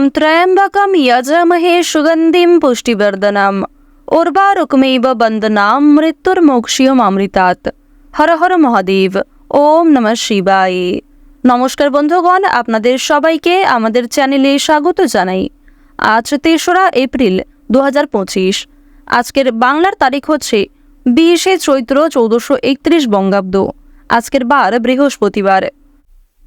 ওম ত্র্যম্বকম যজমহে সুগন্ধিম পুষ্টিবর্ধনম উর্বারুকমেব বন্দনাম অমৃতাৎ হর হর মহাদেব ওম নমঃ শিবায় নমস্কার বন্ধুগণ আপনাদের সবাইকে আমাদের চ্যানেলে স্বাগত জানাই আজ তেসরা এপ্রিল দু হাজার পঁচিশ আজকের বাংলার তারিখ হচ্ছে বিশে চৈত্র চৌদ্দশো একত্রিশ বঙ্গাব্দ আজকের বার বৃহস্পতিবার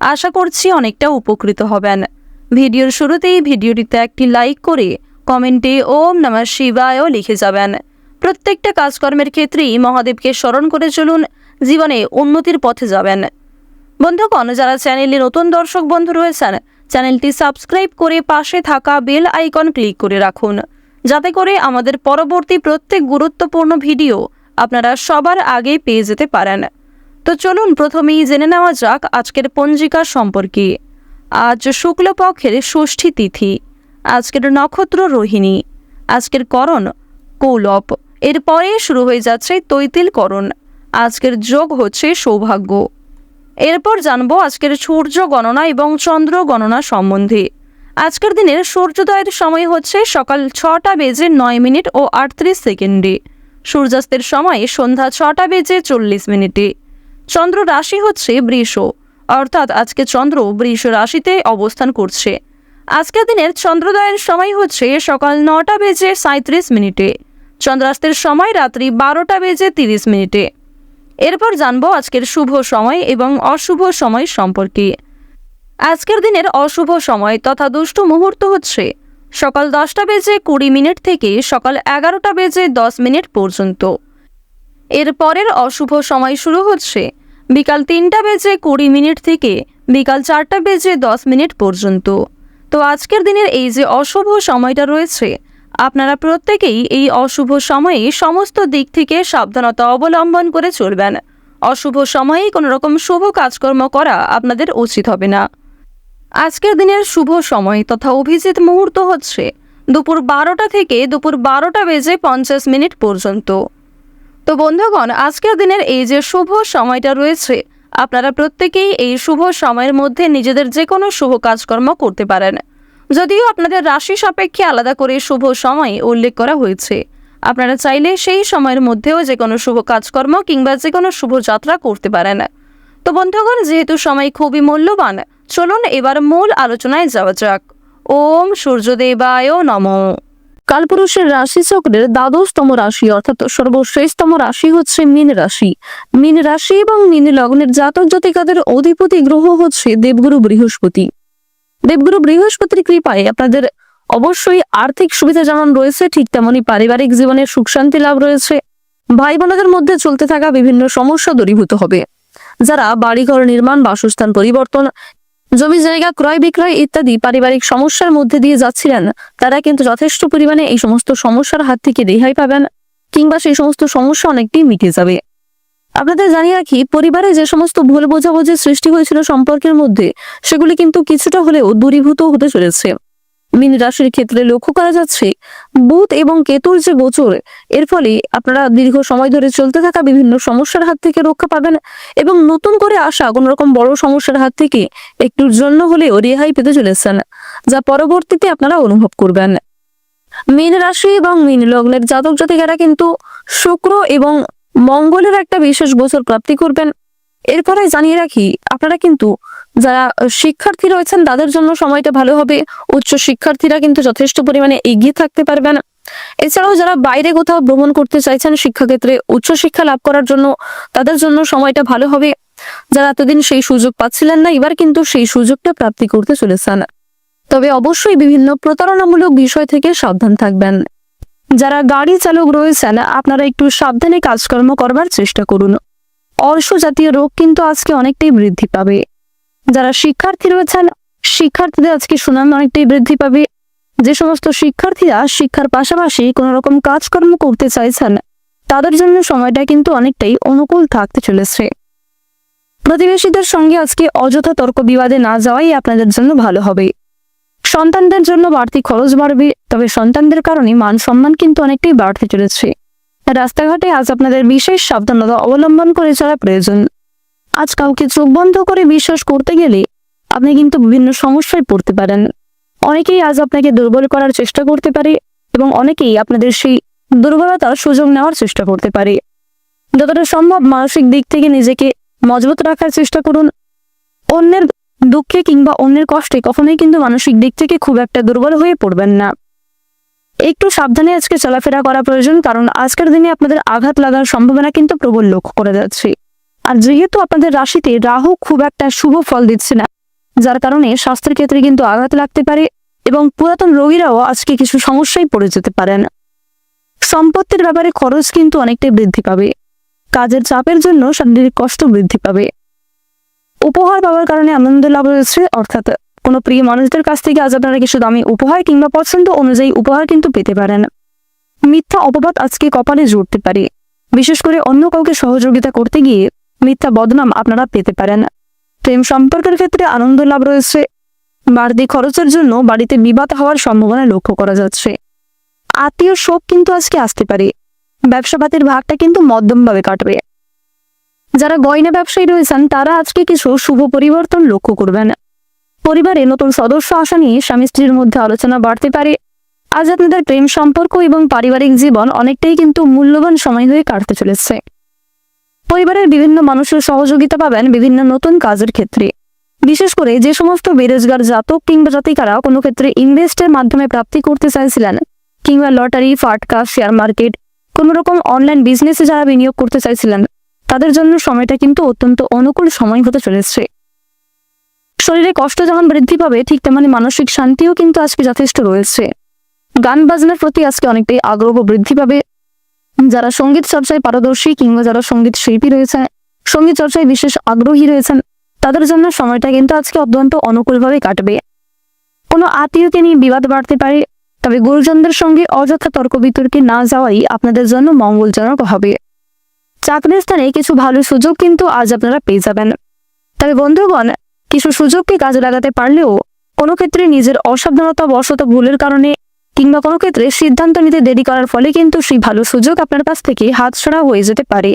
আশা করছি অনেকটা উপকৃত হবেন। ভিডিওর শুরুতেই ভিডিওটিতে একটি লাইক করে কমেন্টে ওম নমঃ শিবায়ও লিখে যাবেন। প্রত্যেকটা কাজকর্মের ক্ষেত্রেই মহাদেবকে স্মরণ করে চলুন, জীবনে উন্নতির পথে যাবেন। বন্ধুগণ, যারা চ্যানেলে নতুন দর্শক বন্ধু রয়েছেন, চ্যানেলটি সাবস্ক্রাইব করে পাশে থাকা বেল আইকন ক্লিক করে রাখুন, যাতে করে আমাদের পরবর্তী প্রত্যেক গুরুত্বপূর্ণ ভিডিও আপনারা সবার আগে পেয়ে যেতে পারেন। তো চলুন প্রথমেই জেনে নেওয়া যাক আজকের পঞ্জিকা সম্পর্কে। আজ শুক্লপক্ষের ষষ্ঠী তিথি, আজকের নক্ষত্র রোহিণী, আজকের করণ কৌলপ এরপরে শুরু হয়ে যাচ্ছে তৈতিল করণ, আজকের যোগ হচ্ছে সৌভাগ্য। এরপর জানব আজকের সূর্য গণনা এবং চন্দ্র গণনা সম্বন্ধে। আজকের দিনের সূর্যোদয়ের সময় হচ্ছে সকাল ছটা বেজে নয় মিনিট ও আটত্রিশ সেকেন্ডে। সূর্যাস্তের সময় সন্ধ্যা ছটা বেজে চল্লিশ মিনিটে। চন্দ্র রাশি হচ্ছে বৃষ, অর্থাৎ আজকে চন্দ্র বৃষ রাশিতে অবস্থান করছে। আজকের দিনের চন্দ্রোদয়ের সময় হচ্ছে সকাল নটা বেজে সাঁত্রিশ মিনিটে, চন্দ্রাস্তের সময় রাত্রি বারোটা বেজে তিরিশ মিনিটে। এরপর জানব আজকের শুভ সময় এবং অশুভ সময় সম্পর্কে। আজকের দিনের অশুভ সময় তথা দুষ্ট মুহূর্ত হচ্ছে সকাল দশটা বেজে কুড়ি মিনিট থেকে সকাল এগারোটা বেজে দশ মিনিট পর্যন্ত। এর পরের অশুভ সময় শুরু হচ্ছে। বিকাল তিনটা বেজে কুড়ি মিনিট থেকে বিকাল চারটা বেজে দশ মিনিট পর্যন্ত। তো আজকের দিনের এই যে অশুভ সময়টা রয়েছে, আপনারা প্রত্যেকেই এই অশুভ সময়ে সমস্ত দিক থেকে সাবধানতা অবলম্বন করে চলবেন। অশুভ সময়ে কোনো রকম শুভ কাজকর্ম করা আপনাদের উচিত হবে না। আজকের দিনের শুভ সময় তথা অভিজিৎ মুহূর্ত হচ্ছে দুপুর বারোটা থেকে দুপুর বারোটা বেজে পঞ্চাশ মিনিট পর্যন্ত। তো বন্ধুগণ, আজকের দিনের এই যে শুভ সময়টা রয়েছে, আপনারা প্রত্যেকেই এই শুভ সময়ের মধ্যে নিজেদের যে কোনো শুভ কাজকর্ম করতে পারেন। যদিও আপনাদের রাশি সাপেক্ষে আলাদা করে শুভ সময় উল্লেখ করা হয়েছে। আপনারা চাইলে সেই সময়ের মধ্যেও যে কোনো শুভ কাজকর্ম কিংবা যে কোনো শুভ যাত্রা করতে পারেন। তো বন্ধুগণ, যেহেতু সময় খুবই মূল্যবান, চলুন এবার মূল আলোচনায় যাওয়া যাক। ওম সূর্যদেবায় নমঃ। কালপুরুষের রাশি চক্রের দ্বাদশতম রাশি, অর্থাৎ সর্বশ্রেষ্ঠতম রাশি হচ্ছে মীন রাশি। মীন রাশি এবং মীন লগ্নের জাতক জাতিকাদের অধিপতি গ্রহ হচ্ছে দেবগুরু বৃহস্পতি। দেবগুরু বৃহস্পতির কৃপায় আপনাদের অবশ্যই আর্থিক সুবিধা যেমন রয়েছে, ঠিক তেমনই পারিবারিক জীবনে সুখ শান্তি লাভ রয়েছে। ভাই বোনদের মধ্যে চলতে থাকা বিভিন্ন সমস্যা দূরীভূত হবে। যারা বাড়িঘর নির্মাণ, বাসস্থান পরিবর্তন জমি, জায়গা, ক্রয় বিক্রয় ইত্যাদি পারিবারিক সমস্যার মধ্যে দিয়ে যাচ্ছিলেন। তারা কিন্তু যথেষ্ট পরিমাণে এই সমস্ত সমস্যার হাত থেকে রেহাই পাবেন কিংবা সেই সমস্ত সমস্যা অনেকটি মিটে যাবে। আপনাদের জানিয়ে রাখি, পরিবারে যে সমস্ত ভুল বোঝাবুঝির সৃষ্টি হয়েছিল সম্পর্কের মধ্যে, সেগুলি কিন্তু কিছুটা হলেও দূরীভূত হতে চলেছে। মিন রাশির ক্ষেত্রে লক্ষ্য করা যাচ্ছে, বুধ এবং কেতুর যে গোচর, এর ফলে আপনারা দীর্ঘ সময় ধরে চলতে থাকা বিভিন্ন সমস্যার হাত থেকে রক্ষা পাবেন এবং নতুন করে আসা কোনো রকম বড় সমস্যার হাত থেকে একটুর জন্য হলেও রেহাই পেতে চলেছেন, যা পরবর্তীতে আপনারা অনুভব করবেন। মীন রাশি এবং মীন লগ্নের জাতক জাতিকারা কিন্তু শুক্র এবং মঙ্গলের একটা বিশেষ গোচর প্রাপ্তি করবেন। এরপরে জানিয়ে রাখি, আপনারা কিন্তু যারা শিক্ষার্থী রয়েছেন, তাদের জন্য সময়টা ভালো হবে। উচ্চ শিক্ষার্থীরা কিন্তু যথেষ্ট পরিমাণে এগিয়ে থাকতে পারবেন। এছাড়াও যারা বাইরে কোথাও ভ্রমণ করতে চাইছেন শিক্ষাক্ষেত্রে, উচ্চ শিক্ষা লাভ করার জন্য তাদের জন্য সময়টা ভালো হবে। যারা এতদিন সেই সুযোগ পাচ্ছিলেন না, এবার কিন্তু সেই সুযোগটা প্রাপ্তি করতে চলেছেন। তবে অবশ্যই বিভিন্ন প্রতারণামূলক বিষয় থেকে সাবধান থাকবেন। যারা গাড়ি চালক রয়েছেন, আপনারা একটু সাবধানে কাজকর্ম করবার চেষ্টা করুন। অর্শ জাতীয় রোগ কিন্তু আজকে অনেকটাই বৃদ্ধি পাবে। যারা শিক্ষার্থী রয়েছেন, শিক্ষার্থীদের আজকে সুনাম অনেকটাই বৃদ্ধি পাবে। যে সমস্ত শিক্ষার্থীরা শিক্ষার পাশাপাশি কোনো রকম কাজকর্ম করতে চাইছেন, তাদের জন্য সময়টা কিন্তু অনেকটাই অনুকূল থাকতে চলেছে। প্রতিবেশীদের সঙ্গে আজকে অযথা তর্ক বিবাদে না যাওয়াই আপনাদের জন্য ভালো হবে। সন্তানদের জন্য বাড়তি খরচ বাড়বে, তবে সন্তানদের কারণে মান সম্মান কিন্তু অনেকটাই বাড়তে চলেছে। রাস্তাঘাটে আজ আপনাদের বিশেষ সাবধানতা অবলম্বন করে চলা প্রয়োজন। আজ কাউকে চোখ বন্ধ করে বিশ্বাস করতে গেলে আপনি কিন্তু বিভিন্ন সমস্যায় পড়তে পারেন। অনেকেই আজ আপনাকে দুর্বল করার চেষ্টা করতে পারে এবং অনেকেই আপনাদের সেই দুর্বলতার সুযোগ নেওয়ার চেষ্টা করতে পারে। যতটা সম্ভব মানসিক দিক থেকে নিজেকে মজবুত রাখার চেষ্টা করুন। অন্যের দুঃখে কিংবা অন্যের কষ্টে কখনোই কিন্তু মানসিক দিক থেকে খুব একটা দুর্বল হয়ে পড়বেন না। একটু সাবধানে আজকে চলাফেরা করা প্রয়োজন, কারণ আজকের দিনে আপনাদের আঘাত লাগার সম্ভাবনা কিন্তু প্রবল লক্ষ্য করা যাচ্ছে। আর যেহেতু আপনাদের রাশিতে রাহু খুব একটা শুভ ফল দিচ্ছে না, যার কারণে স্বাস্থ্যের ক্ষেত্রে কিন্তু আঘাত লাগতে পারে এবং পুরাতন রোগীরাও আজকে কিছু সমস্যায় পড়ে যেতে পারেন। সম্পত্তির ব্যাপারে খরচ কিন্তু অনেকটাই বৃদ্ধি পাবে। কাজের চাপের জন্য শারীরিক কষ্ট বৃদ্ধি পাবে। উপহার পাওয়ার কারণে আনন্দ লাভ রয়েছে অর্থাৎ কোনো প্রিয় মানুষদের কাছ থেকে আজ আপনারা কিছু দামি উপহার কিংবা পছন্দ অনুযায়ী উপহার কিন্তু পেতে পারেন। মিথ্যা অপবাদ আজকে কপালে জুড়তে পারে। বিশেষ করে অন্য কাউকে সহযোগিতা করতে গিয়ে মিথ্যা বদনাম আপনারা পেতে পারেন। প্রেম সম্পর্কের ক্ষেত্রে আনন্দ লাভ রয়েছে। বাড়তি খরচের জন্য বাড়িতে বিবাদ হওয়ার সম্ভাবনা লক্ষ্য করা যাচ্ছে। আত্মীয় শোক কিন্তু আজকে আসতে পারে। ব্যবসাপাতির ভাগটা কিন্তু মধ্যমভাবে কাটবে। যারা গয়না ব্যবসায়ী রয়েছেন, তারা আজকে কিছু শুভ পরিবর্তন লক্ষ্য করবেন। পরিবারে নতুন সদস্য আসা নিয়ে স্বামী স্ত্রীর মধ্যে আলোচনা বাড়তে পারে। আজ আপনাদের প্রেম সম্পর্ক এবং পারিবারিক জীবন অনেকটাই কিন্তু মূল্যবান সময় হয়ে কাটতে চলেছে। পরিবারের বিভিন্ন মানুষের সহযোগিতা পাবেন বিভিন্ন নতুন কাজের ক্ষেত্রে। বিশেষ করে যে সমস্ত বেরোজগার জাতক কিংবা জাতিকারা কোনো ক্ষেত্রে ইনভেস্টের মাধ্যমে প্রাপ্তি করতে চাইছিলেন, কিংবা লটারি, ফাটকা, শেয়ার মার্কেট, কোনো রকম অনলাইন বিজনেসে যারা বিনিয়োগ করতে চাইছিলেন, তাদের জন্য সময়টা কিন্তু অত্যন্ত অনুকূল সময় হতে চলেছে। শরীরে কষ্ট যেমন বৃদ্ধি পাবে, ঠিক তেমনি মানসিক শান্তিও কিন্তু আজকে যথেষ্ট রয়েছে। গান বাজনার প্রতি আজকে অনেকটাই আগ্রহ বৃদ্ধি পাবে যারা সংগীত চর্চায় পারদর্শী কিংবা যারা সংগীত শিল্পী রয়েছে সংগীত চর্চায় বিশেষ আগ্রহী রয়েছেন, তাদের জন্য সময়টা কিন্তু আজকে অত্যন্ত অনুকূলভাবে কাটবে। কোনো আত্মীয়কে নিয়ে বিবাদ বাড়তে পারে, তবে গুরুজনদের সঙ্গে অযথা তর্ক বিতর্কে না যাওয়াই আপনাদের জন্য মঙ্গলজনক হবে। চাকরির স্থানে কিছু ভালো সুযোগ কিন্তু আজ আপনারা পেয়ে যাবেন। তবে বন্ধুগণ, কিছু সুযোগকে কাজে লাগাতে পারলেও কোনো ক্ষেত্রে নিজের অসাবধানতা বশত ভুলের কারণে কিংবা কোনো ক্ষেত্রে সিদ্ধান্ত নিতে দেরি করার ফলে কিন্তু সেই ভালো সুযোগ আপনার কাছ থেকে হাতছাড়া হয়ে যেতে পারে।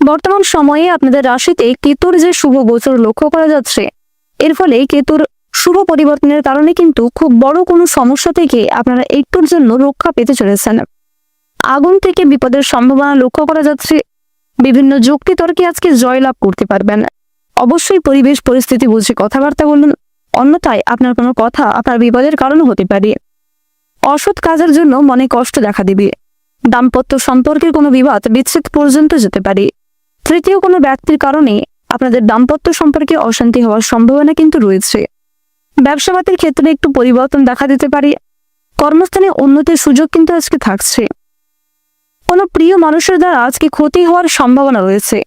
বর্তমান সময়ে আপনাদের রাশিতে কেতুর যে শুভ গোচর লক্ষ্য করা যাচ্ছে, এর ফলে কেতুর শুভ পরিবর্তনের কারণে কিন্তু খুব বড় কোনো সমস্যা থেকে আপনারা একটুর জন্য রক্ষা পেতে চলেছেন। আগুন থেকে বিপদের সম্ভাবনা লক্ষ্য করা যাচ্ছে। বিভিন্ন যুক্তি তর্কে আজকে জয়লাভ করতে পারবেন। অবশ্যই পরিবেশ, পরিস্থিতি বুঝে কথাবার্তা বলুন। অন্যথায় আপনার কোনো কথা আপনার বিপদের কারণ হতে পারে। অসৎ কাজের জন্য মনে কষ্ট দেখা দিবে। দাম্পত্য সম্পর্কের কোনো বিবাদ বিচ্ছেদ পর্যন্ত যেতে পারে। তৃতীয় কোনো ব্যক্তির কারণে আপনাদের দাম্পত্য সম্পর্কে অশান্তি হওয়ার সম্ভাবনা কিন্তু রয়েছে। ব্যবসাপাতির ক্ষেত্রে একটু পরিবর্তন দেখা দিতে পারে। কর্মস্থানে উন্নতির সুযোগ কিন্তু আজকে থাকছে। কোনো প্রিয় মানুষের দ্বারা আজকে ক্ষতি হওয়ার সম্ভাবনা রয়েছে।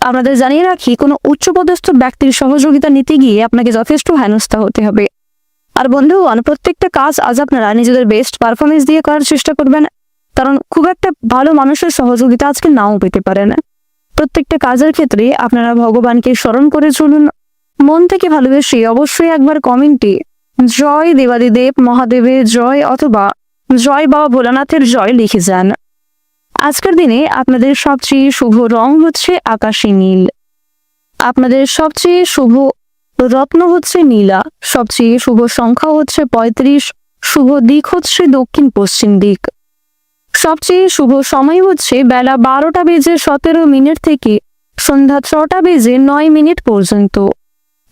আপনাদের জানিয়ে রাখি, কোনো উচ্চপদস্থ ব্যক্তির সহযোগিতা নিতে গিয়ে আপনাকে যথেষ্ট হেনস্থা হতে হবে। আর বন্ধুগণ প্রত্যেকটা কাজ আজ আপনারা নিজেদের বেস্ট পারফরমেন্স দিয়ে করার চেষ্টা করবেন। কারণ খুব একটা ভালো মানুষের সহযোগিতা আজকে নাও পেতে পারেন। প্রত্যেকটা কাজের ক্ষেত্রে আপনারা ভগবানকে স্মরণ করে চলুন। মন থেকে ভালোবেসে অবশ্যই একবার কমেন্টে, জয় দেবাদিদেব মহাদেবের জয় অথবা, জয় বাবা ভোলানাথের জয় লিখে যান। আজকের দিনে আপনাদের সবচেয়ে শুভ রং হচ্ছে আকাশী নীল। আপনাদের সবচেয়ে শুভ রত্ন হচ্ছে নীলা, সবচেয়ে শুভ সংখ্যা হচ্ছে পঁয়ত্রিশ, শুভ দিক হচ্ছে দক্ষিণ পশ্চিম দিক। সবচেয়ে শুভ সময় হচ্ছে বেলা বারোটা বেজে সতেরো মিনিট থেকে সন্ধ্যা ছটা বেজে নয় মিনিট পর্যন্ত।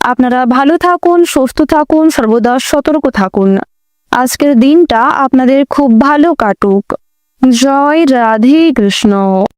আপনারা ভালো থাকুন, সুস্থ থাকুন, সর্বদা সতর্ক থাকুন। আজকের দিনটা আপনাদের খুব ভালো কাটুক। জয় রাধে কৃষ্ণ।